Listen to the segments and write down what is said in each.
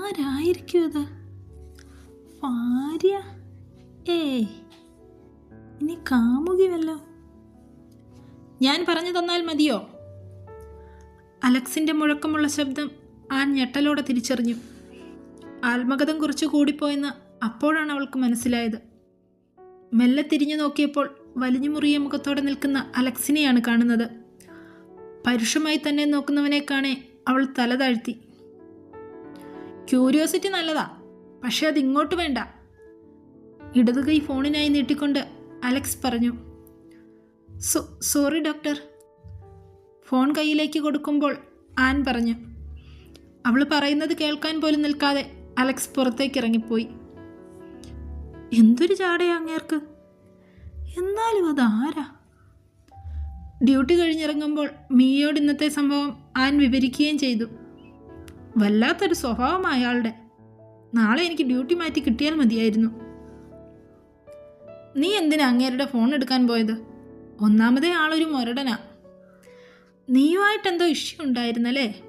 ആരായിരിക്കും ഇത്? ഭാര്യ? ഏ ഇനി കാമുകിയല്ലോ ഞാൻ പറഞ്ഞു തന്നാൽ മതിയോ? അലക്സിന്റെ മുഴക്കമുള്ള ശബ്ദം ആ ഞെട്ടലോടെ തിരിച്ചറിഞ്ഞു. ആത്മകഥം കുറച്ച് കൂടിപ്പോയെന്ന് അപ്പോഴാണ് അവൾക്ക് മനസ്സിലായത്. മെല്ലെ തിരിഞ്ഞു നോക്കിയപ്പോൾ വലിഞ്ഞു മുറിയ മുഖത്തോടെ നിൽക്കുന്ന അലക്സിനെയാണ് കാണുന്നത്. പരുഷമായി തന്നെ നോക്കുന്നവനെ കാണേ അവൾ തല താഴ്ത്തി. ക്യൂരിയോസിറ്റി നല്ലതാ. പക്ഷെ അത് ഇങ്ങോട്ട് വേണ്ട. ഇടതു കൈ ഫോണിനായി നീട്ടിക്കൊണ്ട് അലക്സ് പറഞ്ഞു സോ സോറി ഡോക്ടർ. ഫോൺ കയ്യിലേക്ക് കൊടുക്കുമ്പോൾ ആൻ പറഞ്ഞു അവൾ പറയുന്നത് കേൾക്കാൻ പോലും നിൽക്കാതെ അലക്സ് പുറത്തേക്ക് ഇറങ്ങിപ്പോയി എന്തൊരു ചാടയാ അങ്ങേർക്ക്. എന്നാലും അതാരാ ഡ്യൂട്ടി കഴിഞ്ഞിറങ്ങുമ്പോൾ മീയോട് ഇന്നത്തെ സംഭവം ആൻ വിവരിക്കുകയും ചെയ്തു. വല്ലാത്തൊരു സ്വഭാവം അയാളുടെ. നാളെ എനിക്ക് ഡ്യൂട്ടി മാറ്റി കിട്ടിയാൽ മതിയായിരുന്നു. നീ എന്തിനാ അങ്ങേരുടെ ഫോൺ എടുക്കാൻ പോയത്? ഒന്നാമതേ ആളൊരു മുരടനാ. നീയുമായിട്ട് എന്തോ ഇഷ്യൂ ഉണ്ടായിരുന്നല്ലേ?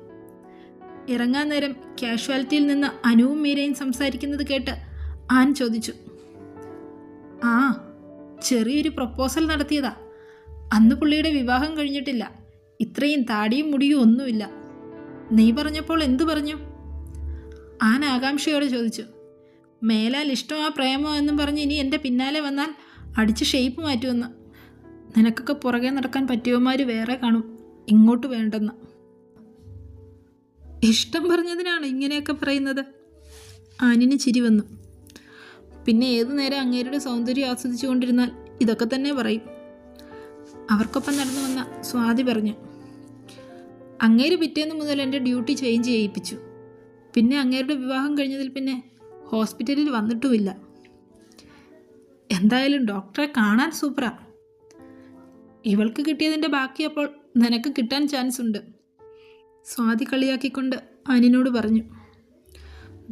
ഇറങ്ങാൻ നേരം കാഷ്വാലിറ്റിയിൽ നിന്ന് അനുവും മീരയും സംസാരിക്കുന്നത് കേട്ട് ആൻ ചോദിച്ചു. ആ ചെറിയൊരു പ്രപ്പോസൽ നടത്തിയതാ. അന്ന് പുള്ളിയുടെ വിവാഹം കഴിഞ്ഞിട്ടില്ല. ഇത്രയും താടിയും മുടിയും ഒന്നുമില്ല. നീ പറഞ്ഞപ്പോൾ എന്തു പറഞ്ഞു? ആൻ ആകാംക്ഷയോട് ചോദിച്ചു. മേലാൽ ഇഷ്ടമോ പ്രേമോ എന്നും പറഞ്ഞ് ഇനി എന്റെ പിന്നാലെ വന്നാൽ അടിച്ച് ഷേപ്പ് മാറ്റുമെന്ന്. നിനക്കൊക്കെ പുറകെ നടക്കാൻ പറ്റിയവന്മാർ വേറെ കാണും. ഇങ്ങോട്ട് വേണ്ടെന്ന്. ഇഷ്ടം പറഞ്ഞതിനാണ് ഇങ്ങനെയൊക്കെ പറയുന്നത്. ആനിന് ചിരി വന്നു. പിന്നെ ഏതു നേരം അങ്ങേരുടെ സൗന്ദര്യം ആസ്വദിച്ചുകൊണ്ടിരുന്നാൽ ഇതൊക്കെ തന്നെ പറയും. അവർക്കൊപ്പം നടന്നു വന്ന സ്വാതി പറഞ്ഞു. അങ്ങേര് പിറ്റേന്ന് മുതൽ എന്റെ ഡ്യൂട്ടി ചേഞ്ച് ചെയ്യിപ്പിച്ചു. പിന്നെ അങ്ങേരുടെ വിവാഹം കഴിഞ്ഞതിൽ പിന്നെ ഹോസ്പിറ്റലിൽ വന്നിട്ടുമില്ല. എന്തായാലും ഡോക്ടറെ കാണാൻ സൂപ്പറാ ഇവൾക്ക് കിട്ടിയതിന്റെ ബാക്കി അപ്പോൾ നിനക്ക് കിട്ടാൻ ചാൻസ് ഉണ്ട്. സ്വാതി കളിയാക്കിക്കൊണ്ട് അനിനോട് പറഞ്ഞു.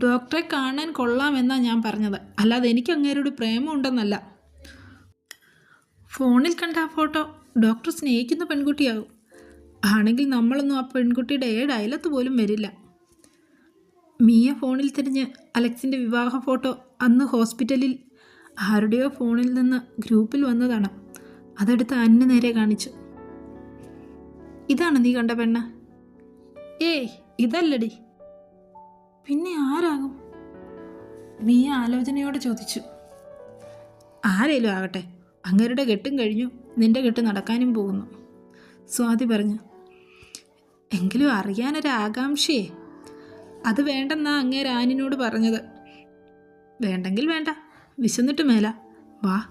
ഡോക്ടറെ കാണാൻ കൊള്ളാമെന്നാണ് ഞാൻ പറഞ്ഞത്. അല്ലാതെ എനിക്ക് അങ്ങേരോട് പ്രേമമുണ്ടെന്നല്ല ഫോണിൽ കണ്ട ആ ഫോട്ടോ ഡോക്ടർ സ്നേഹിക്കുന്ന പെൺകുട്ടിയാവും ആണെങ്കിൽ നമ്മളൊന്നും ആ പെൺകുട്ടിയുടെ ഏഴ് അയലത്ത് പോലും വരില്ല. മിയ ഫോണിൽ തിരിഞ്ഞ് അലക്സിന്റെ വിവാഹ ഫോട്ടോ അന്ന് ഹോസ്പിറ്റലിൽ ആരുടെയോ ഫോണിൽ നിന്ന് ഗ്രൂപ്പിൽ വന്നതാണ്. അതെടുത്ത് അന്ന നേരെ കാണിച്ചു. ഇതാണ് നീ കണ്ട പെണ്ണ. ഏയ് ഇതല്ലടി. പിന്നെ ആരാകും? മിയ ആലോചനയോടെ ചോദിച്ചു. ആരേലും ആകട്ടെ അങ്ങരുടെ കെട്ടും കഴിഞ്ഞു നിന്റെ കെട്ട് നടക്കാനും പോകുന്നു. സ്വാതി പറഞ്ഞു. എങ്കിലും അറിയാനൊരാകാംക്ഷയേ. അത് വേണ്ടെന്നാ അങ്ങേ രാനിനോട് പറഞ്ഞത്. വേണ്ടെങ്കിൽ വേണ്ട. വിശന്നിട്ട് മേല. വാ.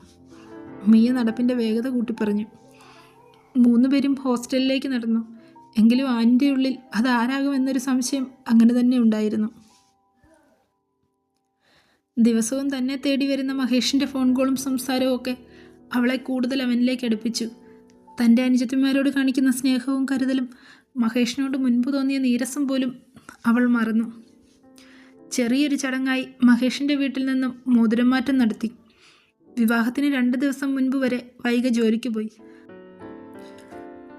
മിയ നടപ്പിന്റെ വേഗത കൂട്ടി പറഞ്ഞു മൂന്ന് പേരും ഹോസ്റ്റലിലേക്ക് നടന്നു. എങ്കിലും ആന്റെ ഉള്ളിൽ അത് ആരാകുമെന്നൊരു സംശയം അങ്ങനെ തന്നെ ഉണ്ടായിരുന്നു. ദിവസവും തന്നെ തേടി വരുന്ന മഹേഷിന്റെ ഫോൺ കോളും സംസാരവും ഒക്കെ അവളെ കൂടുതൽ അവനിലേക്ക് അടുപ്പിച്ചു. തന്റെ അനുജത്തിമാരോട് കാണിക്കുന്ന സ്നേഹവും കരുതലും മഹേഷിനോട് മുൻപ് തോന്നിയ നീരസം പോലും അവൾ മറന്നു. ചെറിയൊരു ചടങ്ങായി മഹേഷിന്റെ വീട്ടിൽ നിന്നും മോതിരം നടത്തി. വിവാഹത്തിന് രണ്ട് ദിവസം മുൻപ് വരെ വൈക ജോലിക്ക് പോയി.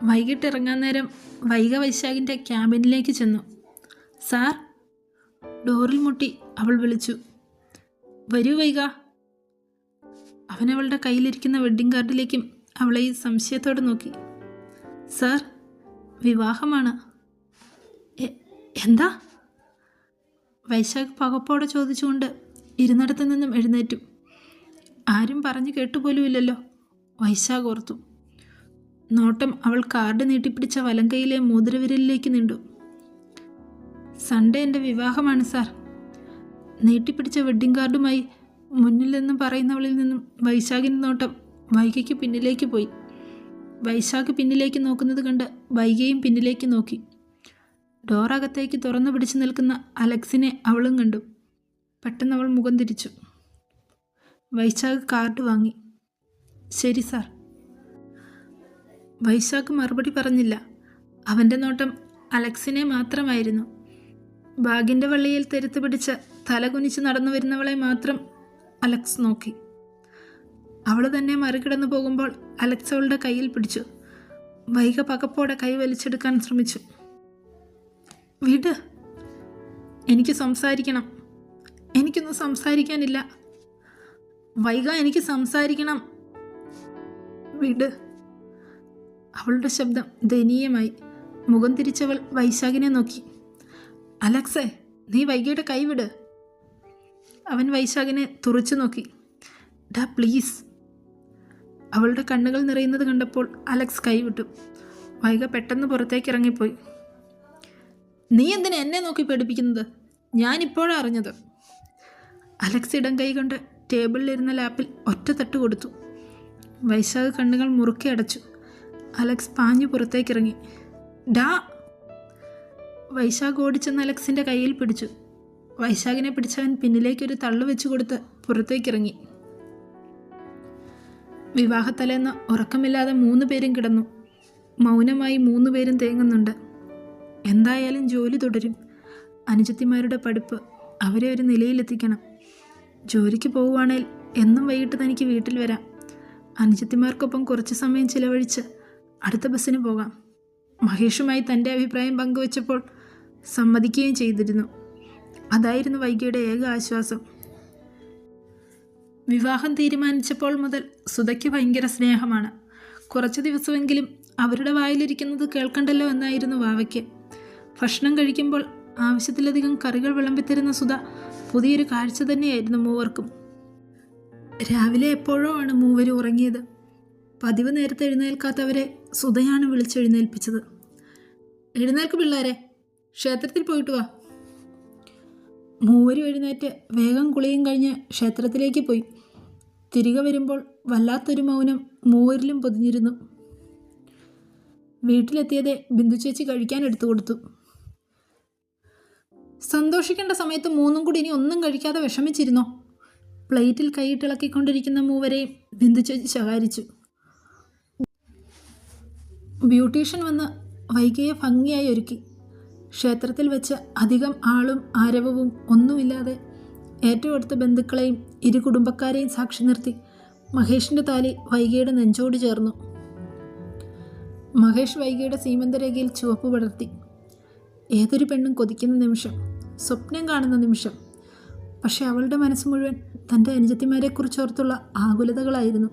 വൈകിട്ട് ഇറങ്ങാൻ നേരം വൈക വൈശാഖിന്റെ ക്യാബിനിലേക്ക് ചെന്നു. സാർ ഡോറിൽ മുട്ടി അവൾ വിളിച്ചു. വരൂ വൈക അവൻ അവളുടെ കയ്യിലിരിക്കുന്ന വെഡ്ഡിംഗ് കാർഡിലേക്കും അവളെ സംശയത്തോടെ നോക്കി. സാർ വിവാഹമാണ്. എന്താ? വൈശാഖ് പകപ്പോടെ ചോദിച്ചുകൊണ്ട് ഇരുന്നിടത്തു നിന്നും എഴുന്നേറ്റു. ആരും പറഞ്ഞു കേട്ടുപോലുമില്ലല്ലോ വൈശാഖ് ഓർത്തു. നോട്ടം അവൾ കാർഡ് നീട്ടിപ്പിടിച്ച വലങ്കയിലെ മോതിരവിരലിലേക്ക് നീണ്ടു. സൺഡേ എന്റെ വിവാഹമാണ് സാർ. നീട്ടിപ്പിടിച്ച വെഡ്ഡിംഗ് കാർഡുമായി മുന്നിൽ നിന്നും പറയുന്നവളിൽ നിന്നും വൈശാഖിന്റെ നോട്ടം വൈകയ്ക്ക് പിന്നിലേക്ക് പോയി. വൈശാഖ് പിന്നിലേക്ക് നോക്കുന്നത് കണ്ട് വൈകയും പിന്നിലേക്ക് നോക്കി. ഡോറകത്തേക്ക് തുറന്നു പിടിച്ചു നിൽക്കുന്ന അലക്സിനെ അവളും കണ്ടു. പെട്ടെന്ന് അവൾ മുഖം തിരിച്ചു. വൈശാഖ് കാർഡ് വാങ്ങി. ശരി സാർ. വൈശാഖ് മറുപടി പറഞ്ഞില്ല. അവന്റെ നോട്ടം അലക്സിനെ മാത്രമായിരുന്നു. ബാഗിന്റെ വള്ളിയിൽ തെരുത്ത് പിടിച്ച് തലകുനിച്ച് നടന്നു വരുന്നവളെ മാത്രം അലക്സ് നോക്കി. അവൾ തന്നെ മറികടന്നു പോകുമ്പോൾ അലക്സ് അവളുടെ കയ്യിൽ പിടിച്ചു. വൈക പകപ്പോടെ കൈ വലിച്ചെടുക്കാൻ ശ്രമിച്ചു. വിട്. എനിക്ക് സംസാരിക്കണം. എനിക്കൊന്നും സംസാരിക്കാനില്ല. വൈക എനിക്ക് സംസാരിക്കണം. വിട്. അവളുടെ ശബ്ദം ദയനീയമായി. മുഖം തിരിച്ചവൾ വൈശാഖിനെ നോക്കി. അലക്സേ നീ വൈകിയുടെ കൈവിട് അവൻ വൈശാഖിനെ തുറച്ചു നോക്കി. ഡാ പ്ലീസ്. അവളുടെ കണ്ണുകൾ നിറയുന്നത് കണ്ടപ്പോൾ അലക്സ് കൈവിട്ടു. വൈക പെട്ടെന്ന് പുറത്തേക്ക് ഇറങ്ങിപ്പോയി നീ എന്തിനാ എന്നെ നോക്കി പേടിപ്പിക്കുന്നത്? ഞാനിപ്പോഴാണ് അറിഞ്ഞത്. അലക്സ് ഇടം കൈ കൊണ്ട് ടേബിളിലിരുന്ന ലാപ്പിൽ ഒറ്റ തട്ട് കൊടുത്തു. വൈശാഖ് കണ്ണുകൾ മുറുക്കി അടച്ചു. അലക്സ് പാഞ്ഞു പുറത്തേക്കിറങ്ങി. ഡാ! വൈശാഖ് ഓടിച്ചെന്ന് അലക്സിന്റെ കയ്യിൽ പിടിച്ചു. വൈശാഖിനെ പിടിച്ചവൻ പിന്നിലേക്കൊരു തള്ളു വെച്ച് കൊടുത്ത് പുറത്തേക്കിറങ്ങി. വിവാഹത്തലേന്ന് ഉറക്കമില്ലാതെ മൂന്ന് പേരും കിടന്നു. മൗനമായി മൂന്ന് പേരും തേങ്ങുന്നുണ്ട്. എന്തായാലും ജോലി തുടരും. അനുജത്തിമാരുടെ പഠിപ്പ് അവരെ ഒരു നിലയിലെത്തിക്കണം. ജോലിക്ക് പോവുകയാണെങ്കിൽ എന്നും വൈകിട്ട് തനിക്ക് വീട്ടിൽ വരാം. അനുജത്തിമാർക്കൊപ്പം കുറച്ച് സമയം ചിലവഴിച്ച് അടുത്ത ബസ്സിന് പോകാം. മഹേഷുമായി തന്റെ അഭിപ്രായം പങ്കുവച്ചപ്പോൾ സമ്മതിക്കുകയും ചെയ്തിരുന്നു. അതായിരുന്നു വൈകിയുടെ ഏക ആശ്വാസം. വിവാഹം തീരുമാനിച്ചപ്പോൾ മുതൽ സുധയ്ക്ക് ഭയങ്കര സ്നേഹമാണ്. കുറച്ച് ദിവസമെങ്കിലും അവരുടെ വായിലിരിക്കുന്നത് കേൾക്കണ്ടല്ലോ എന്നായിരുന്നു വാവയ്ക്ക്. ഭക്ഷണം കഴിക്കുമ്പോൾ ആവശ്യത്തിലധികം കറികൾ വിളമ്പിത്തരുന്ന സുധ പുതിയൊരു കാഴ്ച തന്നെയായിരുന്നു മൂവർക്കും. രാവിലെ എപ്പോഴോ ആണ് മൂവരും ഉറങ്ങിയത്. പതിവ് നേരത്തെ എഴുന്നേൽക്കാത്തവരെ സുധയാണ് വിളിച്ചെഴുന്നേൽപ്പിച്ചത്. എഴുന്നേൽക്ക് പിള്ളേരെ ക്ഷേത്രത്തിൽ പോയിട്ട് വാ. മൂവരും എഴുന്നേറ്റ് വേഗം കുളിയും കഴിഞ്ഞ് ക്ഷേത്രത്തിലേക്ക് പോയി. തിരികെ വരുമ്പോൾ വല്ലാത്തൊരു മൗനം മൂവരിലും പൊതിഞ്ഞിരുന്നു. വീട്ടിലെത്തിയതേ ബിന്ദു ചേച്ചി കഴിക്കാൻ എടുത്തു കൊടുത്തു. സന്തോഷിക്കേണ്ട സമയത്ത് മൂന്നും കൂടി ഇനി ഒന്നും കഴിക്കാതെ വിഷമിച്ചിരുന്നോ? പ്ലേറ്റിൽ കൈയിട്ടിളക്കിക്കൊണ്ടിരിക്കുന്ന മൂവരെയും ബിന്ദു ചേച്ചി ശകാരിച്ചു. ബ്യൂട്ടീഷ്യൻ വന്ന് വൈകിയെ ഭംഗിയായി ഒരുക്കി. ക്ഷേത്രത്തിൽ വെച്ച് അധികം ആളും ആരവവും ഒന്നുമില്ലാതെ ഏറ്റവും അടുത്ത ബന്ധുക്കളെയും ഇരു കുടുംബക്കാരെയും സാക്ഷി നിർത്തി. മഹേഷിന്റെ താലി വൈകിയുടെ നെഞ്ചോട് ചേർന്നു. മഹേഷ് വൈകിയുടെ സീമന്തരേഖയിൽ ചുവപ്പ് പടർത്തി. ഏതൊരു പെണ്ണും കൊതിക്കുന്ന നിമിഷം സ്വപ്നം കാണുന്ന നിമിഷം. പക്ഷെ അവളുടെ മനസ്സ് മുഴുവൻ തന്റെ അനുജത്തിമാരെക്കുറിച്ചോർത്തുള്ള ആകുലതകളായിരുന്നു.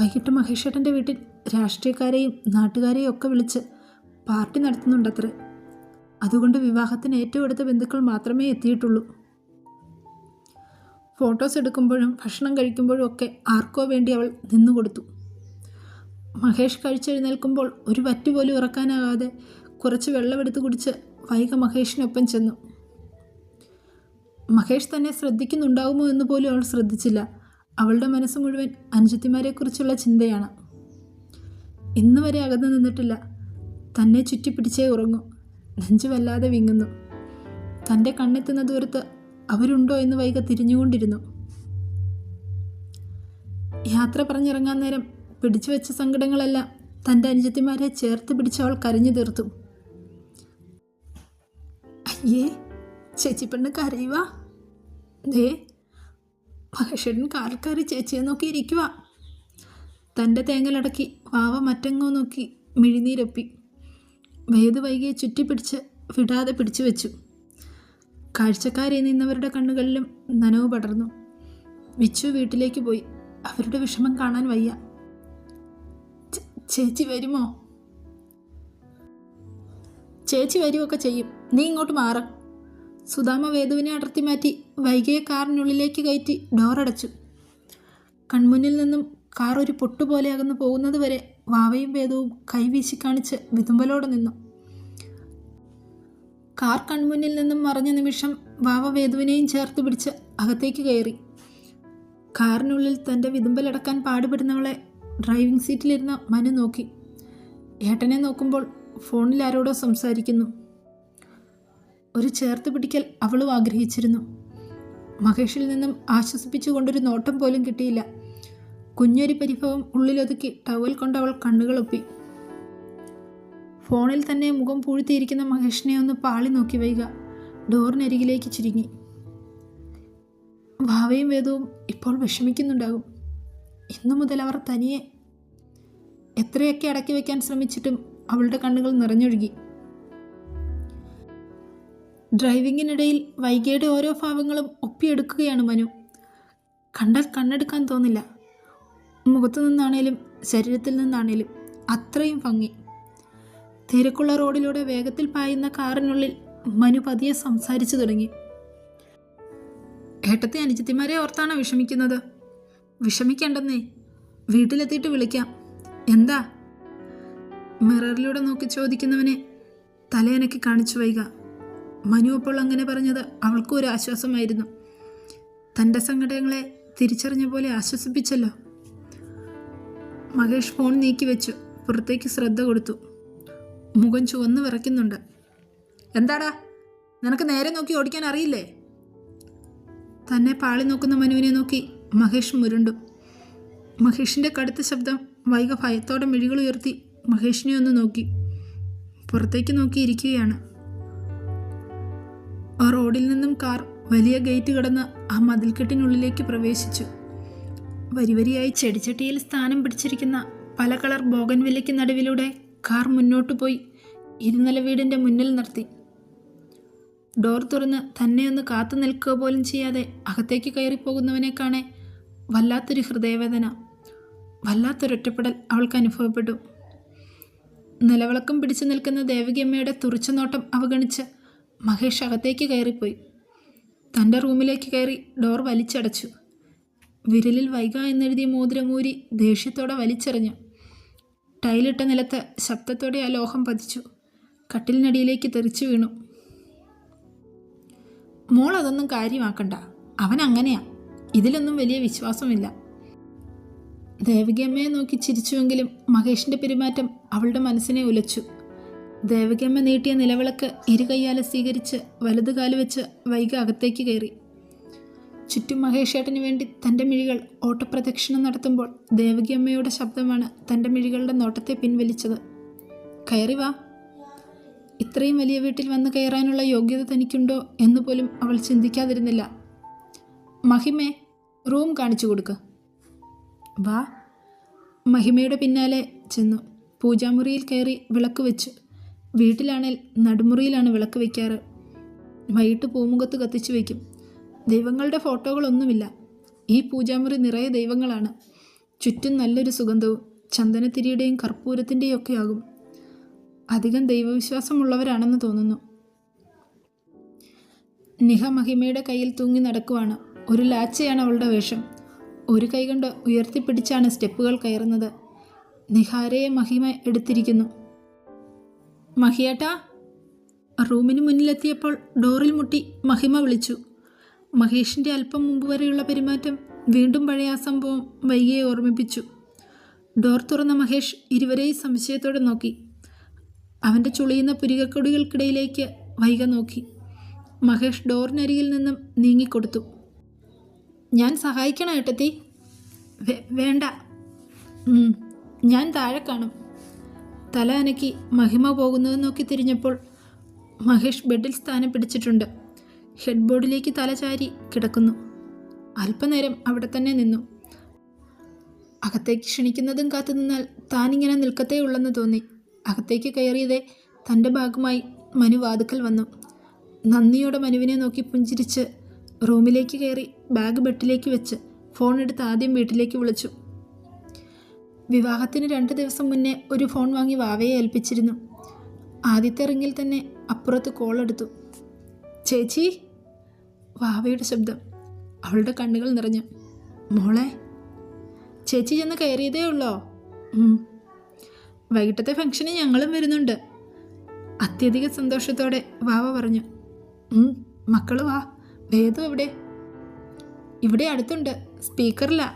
വൈകിട്ട് മഹേഷേട്ടന്റെ വീട്ടിൽ രാഷ്ട്രീയക്കാരെയും നാട്ടുകാരെയും ഒക്കെ വിളിച്ച് പാർട്ടി നടത്തുന്നുണ്ടത്രേ. അതുകൊണ്ട് വിവാഹത്തിന് ഏറ്റവും അടുത്ത ബന്ധുക്കൾ മാത്രമേ എത്തിയിട്ടുള്ളൂ. ഫോട്ടോസ് എടുക്കുമ്പോഴും ഭക്ഷണം കഴിക്കുമ്പോഴും ഒക്കെ ആർക്കോ വേണ്ടി അവൾ നിന്നുകൊടുത്തു മഹേഷ് കഴിച്ചെഴുന്നേൽക്കുമ്പോൾ ഒരു വറ്റു പോലും ഇറക്കാനാകാതെ കുറച്ച് വെള്ളമെടുത്ത് കുടിച്ച് വൈക മഹേഷിനൊപ്പം ചെന്നു. മഹേഷ് തന്നെ ശ്രദ്ധിക്കുന്നുണ്ടാകുമോ എന്ന് പോലും അവൾ ശ്രദ്ധിച്ചില്ല. അവളുടെ മനസ്സ് മുഴുവൻ അനുജത്തിമാരെക്കുറിച്ചുള്ള ചിന്തയാണ്. ഇന്നുവരെ അകന്നു നിന്നിട്ടില്ല. തന്നെ ചുറ്റിപ്പിടിച്ചേ ഉറങ്ങൂ. നെഞ്ചു വല്ലാതെ വിങ്ങുന്നു. തന്റെ കണ്ണെത്തുന്ന ദൂരത്ത് അവരുണ്ടോ എന്ന് വൈക തിരിഞ്ഞുകൊണ്ടിരുന്നു. യാത്ര പറഞ്ഞിറങ്ങാൻ നേരം പിടിച്ചു വെച്ച സങ്കടങ്ങളെല്ലാം തന്റെ അനുജത്തിമാരെ ചേർത്ത് പിടിച്ച് അവൾ കരഞ്ഞു തീർത്തു. അയ്യേ ചേച്ചിപ്പെണ്ണ് കരയുവാ. ദേ മഹേഷേട്ടൻ കാൽക്കാരി ചേച്ചിയെ നോക്കി ഇരിക്കുക തന്റെ തേങ്ങലടക്കി വാവ മറ്റങ്ങോ നോക്കി മിഴിനീരൊപ്പി. വേദ വൈകിയെ ചുറ്റിപ്പിടിച്ച് വിടാതെ പിടിച്ചു വെച്ചു. കാഴ്ചക്കാരെ നിന്നവരുടെ കണ്ണുകളിലും നനവ് പടർന്നു. വിച്ചു വീട്ടിലേക്ക് പോയി. അവരുടെ വിഷമം കാണാൻ വയ്യ. ചേച്ചി വരുമോ? ചേച്ചി വരുമൊക്കെ ചെയ്യും. നീ ഇങ്ങോട്ട് മാറ. സുധാമ വേദുവിനെ അടർത്തി മാറ്റി വൈകിയെ കാറിനുള്ളിലേക്ക് കയറ്റി ഡോറടച്ചു. കൺമുന്നിൽ നിന്നും കാർ ഒരു പൊട്ടുപോലെ അകന്നു പോകുന്നത് വരെ വാവയും വേദവും കൈവീശി കാണിച്ച് വിതുമ്പലോടെ നിന്നു. കാർ കൺമുന്നിൽ നിന്നും മറഞ്ഞ നിമിഷം വാവ വേദുവിനെയും ചേർത്ത് പിടിച്ച് അകത്തേക്ക് കയറി. കാറിനുള്ളിൽ തന്റെ വിതുമ്പലടക്കാൻ പാടുപെടുന്നവളെ ഡ്രൈവിംഗ് സീറ്റിലിരുന്ന മനു നോക്കി. ഏട്ടനെ നോക്കുമ്പോൾ ഫോണിൽ ആരോടോ സംസാരിക്കുന്നു. ഒരു ചേർത്ത് പിടിക്കൽ അവളും ആഗ്രഹിച്ചിരുന്നു. മഹേഷിൽ നിന്നും ആശ്വസിപ്പിച്ചുകൊണ്ടൊരു നോട്ടം പോലും കിട്ടിയില്ല. കുഞ്ഞൊരു പരിഭവം ഉള്ളിലൊതുക്കി ടവൽ കൊണ്ട് അവൾ കണ്ണുകളൊപ്പി. ഫോണിൽ തന്നെ മുഖം പൂഴ്ത്തിയിരിക്കുന്ന മഹേഷിനെ ഒന്ന് പാളി നോക്കി വൈക. ഡോറിനരികിലേക്ക് ചുരുങ്ങി. ഭാവയും വേദവും ഇപ്പോൾ വിഷമിക്കുന്നുണ്ടാകും. ഇന്നു മുതൽ അവർ തനിയെ. എത്രയൊക്കെ അടക്കി വയ്ക്കാൻ ശ്രമിച്ചിട്ടും അവളുടെ കണ്ണുകൾ നിറഞ്ഞൊഴുകി. ഡ്രൈവിങ്ങിനിടയിൽ വൈകിയുടെ ഓരോ ഭാവങ്ങളും ഒപ്പിയെടുക്കുകയാണ് മനു. കണ്ടാൽ കണ്ണെടുക്കാൻ തോന്നില്ല. മുഖത്തു നിന്നാണേലും ശരീരത്തിൽ നിന്നാണേലും അത്രയും ഭംഗി. തിരക്കുള്ള റോഡിലൂടെ വേഗത്തിൽ പായുന്ന കാറിനുള്ളിൽ മനു പതിയെ സംസാരിച്ചു തുടങ്ങി. ഏട്ടത്തെ അനുജത്തിമാരെ ഓർത്താണോ വിഷമിക്കുന്നത്? വിഷമിക്കേണ്ടെന്നേ. വീട്ടിലെത്തിയിട്ട് വിളിക്കാം. എന്താ? മിററിലൂടെ നോക്കി ചോദിക്കുന്നവനെ തലയനക്കി കാണിച്ചു വൈക. മനു അപ്പോൾ അങ്ങനെ പറഞ്ഞത് അവൾക്കും ഒരു ആശ്വാസമായിരുന്നു. തന്റെ സങ്കടങ്ങളെ തിരിച്ചറിഞ്ഞ പോലെ ആശ്വസിപ്പിച്ചല്ലോ. മഹേഷ് ഫോൺ നീക്കി വെച്ചു. പുറത്തേക്ക് ശ്രദ്ധ കൊടുത്തു. മുഖം ചുവന്ന് വിറയ്ക്കുന്നുണ്ട്. എന്താടാ? നിനക്ക് നേരെ നോക്കി ഓടിക്കാൻ അറിയില്ലേ? തന്നെ പാളി നോക്കുന്ന മനുവിനെ നോക്കി മഹേഷ് മുരുണ്ടു. മഹേഷിന്റെ കടുത്ത ശബ്ദം വൈക ഭയത്തോടെ മിഴികൾ ഉയർത്തി മഹേഷിനെ ഒന്ന് നോക്കി. പുറത്തേക്ക് നോക്കിയിരിക്കുകയാണ് ആ റോഡിൽ നിന്നും കാർ വലിയ ഗേറ്റ് കടന്ന് ആ മതിൽക്കെട്ടിനുള്ളിലേക്ക് പ്രവേശിച്ചു. വരിവരിയായി ചെടിച്ചട്ടിയിൽ സ്ഥാനം പിടിച്ചിരിക്കുന്ന പല കളർ ബോഗൻവില്ലയ്ക്ക് നടുവിലൂടെ കാർ മുന്നോട്ടു പോയി. ഇരുനില വീടിന്റെ മുന്നിൽ നിർത്തി. ഡോർ തുറന്ന് തന്നെ ഒന്ന് കാത്തു നിൽക്കുക പോലും ചെയ്യാതെ അകത്തേക്ക് കയറിപ്പോകുന്നവനെ കാണെ വല്ലാത്തൊരു ഹൃദയവേദന. വല്ലാത്തൊരൊറ്റപ്പെടൽ അവൾക്ക് അനുഭവപ്പെട്ടു. നിലവിളക്കം പിടിച്ചു നിൽക്കുന്ന ദേവകിയമ്മയുടെ തുറിച്ച നോട്ടം അവഗണിച്ച് മഹേഷ് അകത്തേക്ക് കയറിപ്പോയി. തന്റെ റൂമിലേക്ക് കയറി ഡോർ വലിച്ചടച്ചു. വിരലിൽ വൈക എന്നെഴുതിയ മോതിരമൂരി ദേഷ്യത്തോടെ വലിച്ചെറിഞ്ഞു. ടൈലിട്ട നിലത്ത് ശബ്ദത്തോടെ ആ ലോഹം പതിച്ചു. കട്ടിലിനടിയിലേക്ക് തെറിച്ചു വീണു. മോൾ അതൊന്നും കാര്യമാക്കണ്ട. അവൻ അങ്ങനെയാ. ഇതിലൊന്നും വലിയ വിശ്വാസമില്ല. ദേവികമ്മയെ നോക്കി ചിരിച്ചുവെങ്കിലും മഹേഷിന്റെ പെരുമാറ്റം അവളുടെ മനസ്സിനെ ഉലച്ചു. ദേവികമ്മ നീട്ടിയ നിലവിളക്ക് ഇരുകയ്യാലെ സ്വീകരിച്ച് വലതുകാൽ വെച്ച് വൈകി അകത്തേക്ക് കയറി. ചുറ്റും മഹേഷേട്ടന് വേണ്ടി തന്റെ മിഴികൾ ഓട്ടപ്രദക്ഷിണം നടത്തുമ്പോൾ ദേവകിയമ്മയുടെ ശബ്ദമാണ് തന്റെ മിഴികളുടെ നോട്ടത്തെ പിൻവലിച്ചത്. കയറി വാ. ഇത്രയും വലിയ വീട്ടിൽ വന്ന് കയറാനുള്ള യോഗ്യത തനിക്കുണ്ടോ എന്ന് പോലും അവൾ ചിന്തിക്കാതിരുന്നില്ല. മഹിമേ റൂം കാണിച്ചു കൊടുക്ക. വാ. മഹിമയുടെ പിന്നാലെ ചെന്നു. പൂജാമുറിയിൽ കയറി വിളക്ക് വെച്ചു. വീട്ടിലാണേൽ നടുമുറിയിലാണ് വിളക്ക് വയ്ക്കാറ് വൈകിട്ട് പൂമുഖത്ത് കത്തിച്ചു വയ്ക്കും. ദൈവങ്ങളുടെ ഫോട്ടോകളൊന്നുമില്ല. ഈ പൂജാമുറി നിറയെ ദൈവങ്ങളാണ്. ചുറ്റും നല്ലൊരു സുഗന്ധവും ചന്ദനത്തിരിയുടെയും കർപ്പൂരത്തിന്റെയും ഒക്കെ ആകും അധികം ദൈവവിശ്വാസമുള്ളവരാണെന്ന് തോന്നുന്നു. നിഹ മഹിമയുടെ കയ്യിൽ തൂങ്ങി നടക്കുവാണ്. ഒരു ലാച്ചയാണ് അവളുടെ വേഷം. ഒരു കൈ കൊണ്ട് ഉയർത്തിപ്പിടിച്ചാണ് സ്റ്റെപ്പുകൾ കയറുന്നത്. നിഹാരയെ മഹിമ എടുത്തിരിക്കുന്നു. മഹിയേട്ടാ റൂമിന് മുന്നിലെത്തിയപ്പോൾ ഡോറിൽ മുട്ടി മഹിമ വിളിച്ചു. മഹേഷിന്റെ അല്പം മുമ്പ് വരെയുള്ള പെരുമാറ്റം വീണ്ടും പഴയ ആ സംഭവം വൈകിയെ ഓർമ്മിപ്പിച്ചു. ഡോർ തുറന്ന മഹേഷ് ഇരുവരെയും സംശയത്തോടെ നോക്കി. അവന്റെ ചുളിയുന്ന പുരികക്കൊടികൾക്കിടയിലേക്ക് വൈക നോക്കി. മഹേഷ് ഡോറിനരികിൽ നിന്നും നീങ്ങിക്കൊടുത്തു. ഞാൻ സഹായിക്കണം ഏട്ടത്തി? വേണ്ട. ഞാൻ താഴെ കാണും. തല അനക്കി മഹിമ പോകുന്നത് നോക്കി തിരിഞ്ഞപ്പോൾ മഹേഷ് ബെഡിൽ സ്ഥാനം പിടിച്ചിട്ടുണ്ട്. ഹെഡ് ബോർഡിലേക്ക് തലചാരി കിടക്കുന്നു. അല്പനേരം അവിടെ തന്നെ നിന്നു. അകത്തേക്ക് ക്ഷണിക്കുന്നതും കാത്തു നിന്നാൽ താനിങ്ങനെ നിൽക്കത്തേ ഉള്ളെന്ന് തോന്നി. അകത്തേക്ക് കയറിയതേ തന്റെ ഭാഗമായി മനു വാതുക്കൽ വന്നു. നന്ദിയോടെ മനുവിനെ നോക്കി പുഞ്ചിരിച്ച് റൂമിലേക്ക് കയറി ബാഗ് ബെട്ടിലേക്ക് വെച്ച് ഫോൺ എടുത്ത് ആദ്യം വീട്ടിലേക്ക് വിളിച്ചു. വിവാഹത്തിന് രണ്ട് ദിവസം മുന്നേ ഒരു ഫോൺ വാങ്ങി വാവയെ ഏൽപ്പിച്ചിരുന്നു. ആദ്യത്തെ റിങ്ങിൽ തന്നെ അപ്പുറത്ത് കോൾ എടുത്തു. ചേച്ചി? വാവയുടെ ശബ്ദം. അവളുടെ കണ്ണുകൾ നിറഞ്ഞു. മോളെ ചേച്ചി ചെന്ന് കയറിയതേ ഉള്ളോ. വൈകിട്ടത്തെ ഫംഗ്ഷന് ഞങ്ങളും വരുന്നുണ്ട്. അത്യധിക സന്തോഷത്തോടെ വാവ പറഞ്ഞു. മക്കൾ വാ. വേദം എവിടെ? ഇവിടെ അടുത്തുണ്ട്. സ്പീക്കറിലാ.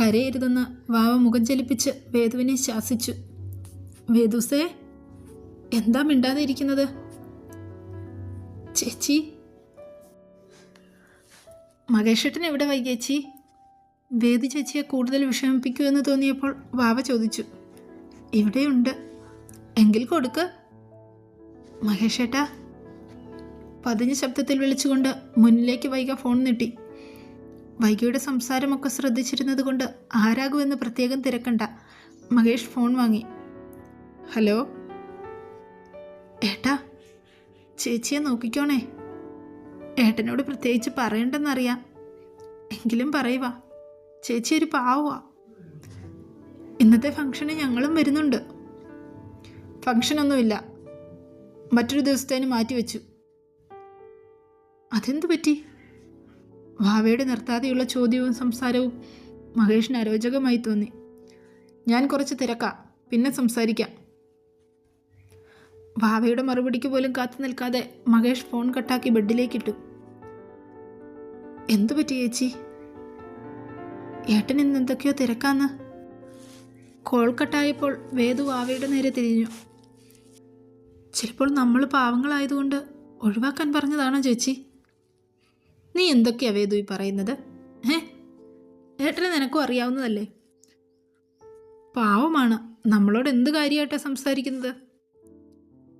കരയരുതെന്ന് വാവ മുഖം ചലിപ്പിച്ച് വേദുവിനെ ശാസിച്ചു. വേദുസേ എന്താ മിണ്ടാതെ ഇരിക്കുന്നത് ചേച്ചി. മകേഷേട്ടൻ എവിടെ വൈകേച്ചി വേദി ചേച്ചിയെ കൂടുതൽ വിഷമിപ്പിക്കുമെന്ന് തോന്നിയപ്പോൾ വാവ ചോദിച്ചു. ഇവിടെയുണ്ട്. എങ്കിൽ കൊടുക്ക്. മഹേഷേട്ടാ. പതിഞ്ഞ ശബ്ദത്തിൽ വിളിച്ചുകൊണ്ട് മുന്നിലേക്ക് വൈക ഫോൺ നീട്ടി. വൈകയുടെ സംസാരമൊക്കെ ശ്രദ്ധിച്ചിരുന്നത് കൊണ്ട് ആരാകുമെന്ന് പ്രത്യേകം തിരക്കണ്ട. മഹേഷ് ഫോൺ വാങ്ങി. ഹലോ? ഏട്ടാ ചേച്ചിയെ നോക്കിക്കോണേ. ഏട്ടനോട് പ്രത്യേകിച്ച് പറയണ്ടെന്നറിയാം. എങ്കിലും പറയുക ചേച്ചി ഒരു പാവുക ഇന്നത്തെ ഫംഗ്ഷന് ഞങ്ങളും വരുന്നുണ്ട്. ഫംഗ്ഷനൊന്നുമില്ല. മറ്റൊരു ദിവസത്തേന് മാറ്റിവെച്ചു അതെന്തു പറ്റി? ഭാവയുടെ നിർത്താതെയുള്ള ചോദ്യവും സംസാരവും മഹേഷിന് അരോചകമായി തോന്നി. ഞാൻ കുറച്ച് തിരക്കാം പിന്നെ സംസാരിക്കാം. ഭാവയുടെ മറുപടിക്ക് പോലും കാത്തു നിൽക്കാതെ മഹേഷ് ഫോൺ കട്ടാക്കി ബെഡിലേക്കിട്ടു. എന്തു പറ്റി ചേച്ചി? ഏട്ടൻ ഇന്ന് എന്തൊക്കെയോ തിരക്കാന്ന്. കോൾ കട്ടായപ്പോൾ വേദു ഭാവയുടെ നേരെ തിരിഞ്ഞു. ചിലപ്പോൾ നമ്മൾ പാവങ്ങളായതുകൊണ്ട് ഒഴിവാക്കാൻ പറഞ്ഞതാണോ ചേച്ചി? നീ എന്തൊക്കെയാ വേദു ഈ പറയുന്നത്? ഏ ഏട്ടനെ നിനക്കും അറിയാവുന്നതല്ലേ? പാവമാണ്. നമ്മളോട് എന്ത് കാര്യമായിട്ടാണ് സംസാരിക്കുന്നത്?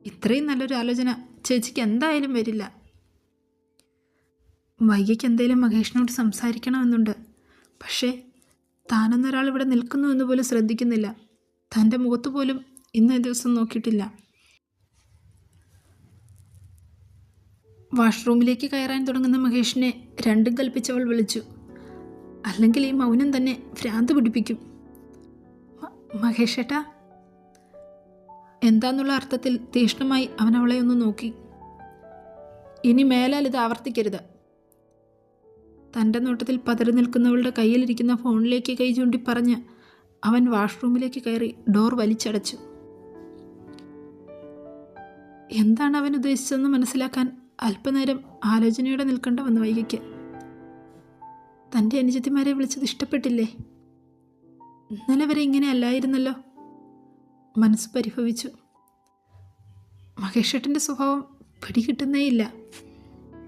ഇത്രയും നല്ലൊരു ആലോചന ചേച്ചിക്ക് എന്തായാലും വരില്ല. വൈകിക്ക് എന്തേലും മഹേഷിനോട് സംസാരിക്കണമെന്നുണ്ട്. പക്ഷേ താനെന്നൊരാൾ ഇവിടെ നിൽക്കുന്നു എന്ന് പോലും ശ്രദ്ധിക്കുന്നില്ല. തന്റെ മുഖത്ത് പോലും ഇന്നേ ദിവസം നോക്കിയിട്ടില്ല. വാഷ്റൂമിലേക്ക് കയറാൻ തുടങ്ങുന്ന മഹേഷിനെ രണ്ടും കൽപ്പിച്ചവൾ വിളിച്ചു. അല്ലെങ്കിൽ ഈ മൗനം തന്നെ ഭ്രാന്ത് പിടിപ്പിക്കും. മഹേഷേട്ടാ എന്താന്നുള്ള അർത്ഥത്തിൽ തീഷ്ണമായി അവൻ അവളെ ഒന്ന് നോക്കി. ഇനി മേലാൽ ഇത് ആവർത്തിക്കരുത്. തന്റെ നോട്ടത്തിൽ പതറി നിൽക്കുന്നവളുടെ കയ്യിലിരിക്കുന്ന ഫോണിലേക്ക് കൈ ചൂണ്ടി പറഞ്ഞ് അവൻ വാഷ്റൂമിലേക്ക് കയറി ഡോർ വലിച്ചടച്ചു. എന്താണ് അവൻ ഉദ്ദേശിച്ചതെന്ന് മനസ്സിലാക്കാൻ അല്പനേരം ആലോചനയോടെ നിൽക്കേണ്ട വന്നു വൈകിക്ക്. തന്റെ അനുജത്തിമാരെ വിളിച്ചത് ഇഷ്ടപ്പെട്ടില്ലേ? ഇന്നലെ വരെ ഇങ്ങനെ അല്ലായിരുന്നല്ലോ. മനസ്സ് പരിഭവിച്ചു. മഹേഷേട്ടന്റെ സ്വഭാവം പിടികിട്ടുന്നേയില്ല.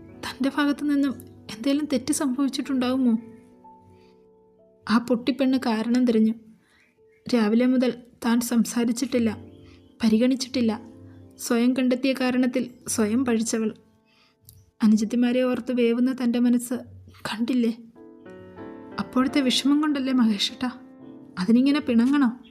തന്റെ ഭാഗത്തു നിന്നും എന്തെങ്കിലും തെറ്റ് സംഭവിച്ചിട്ടുണ്ടാകുമോ ആ പൊട്ടിപ്പെണ്ണ് കാരണം തിരഞ്ഞു. രാവിലെ മുതൽ താൻ സംസാരിച്ചിട്ടില്ല പരിഗണിച്ചിട്ടില്ല. സ്വയം കണ്ടെത്തിയ കാരണത്തിൽ സ്വയം പഴിച്ചവൾ. അനുജത്തിമാരെ ഓർത്ത് വേവുന്ന തന്റെ മനസ്സ് കണ്ടില്ലേ? അപ്പോഴത്തെ വിഷമം കൊണ്ടല്ലേ മഹേഷേട്ടാ? അതിനിങ്ങനെ പിണങ്ങണോ.